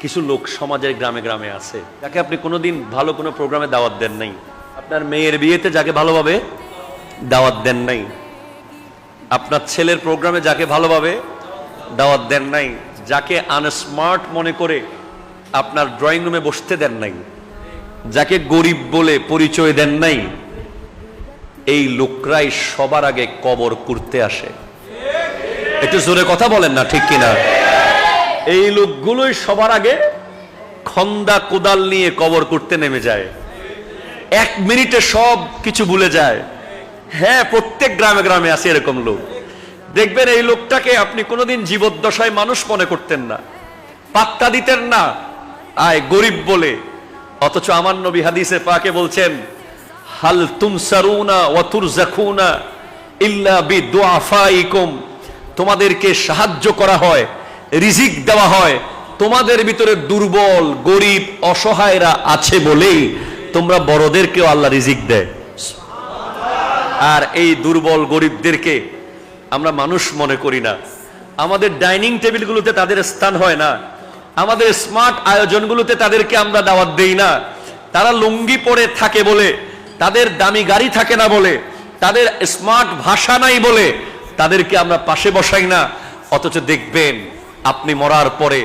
কিছু লোক সমাজের গ্রামে গ্রামে আছে, যাকে আপনি কোনোদিন ভালো কোনো প্রোগ্রামে দাওয়াত দেন নাই। আপনার মেয়ের বিয়েতে যাকে ভালোভাবে দাওয়াত দেন নাই, আপনার ছেলের প্রোগ্রামে যাকে ভালোভাবে দাওয়াত দেন নাই, যাকে আনস্মার্ট মনে করে আপনার ড্রয়িং রুমে বসতে দেন নাই, যাকে গরিব বলে পরিচয় দেন নাই, এই লোকরাই সবার আগে কবর করতে আসে। একটু জোরে কথা বলেন না, ঠিক কিনা? এই লোকগুলোই সবার আগে খন্দা কোদাল নিয়ে কবর করতে নেমে যায়। এক মিনিটে সব কিছু ভুলে যায়। হ্যাঁ প্রত্যেক গ্রামে গ্রামে আছে এরকম লোক। দেখবেন এই লোকটাকে আপনি কোনোদিন জীবদ্দশায় মানুষ মনে করতেন না। পাত্তা দিতেন না। আয়, গরিব বলে। অথচ আমার নবী হাদিসে পাকে বলছেন, হাল তুমসারুনা ওয়াতুর জাকুনা ইল্লা বি তোমাদেরকে সাহায্য করা হয় রিজিক দেওয়া হয়। তোমাদের ভিতরে দুর্বল, গরিব, অসহায়রা আছে বলেই তোমরা বড়দেরকেও আল্লাহ রিজিক দেয়। আর এই দুর্বল গরিবদেরকে আমরা মানুষ মনে করি না। আমাদের ডাইনিং টেবিলগুলোতে তাদের স্থান হয় না। আমাদের স্মার্ট আয়োজনগুলোতে তাদেরকে আমরা দাওয়াত দেই না। তারা লুঙ্গি পরে থাকে বলে, তাদের দামি গাড়ি থাকে না বলে, তাদের স্মার্ট ভাষা নাই বলে তাদেরকে আমরা পাশে বসাই না। অথচ দেখবেন আপনি মরার পরে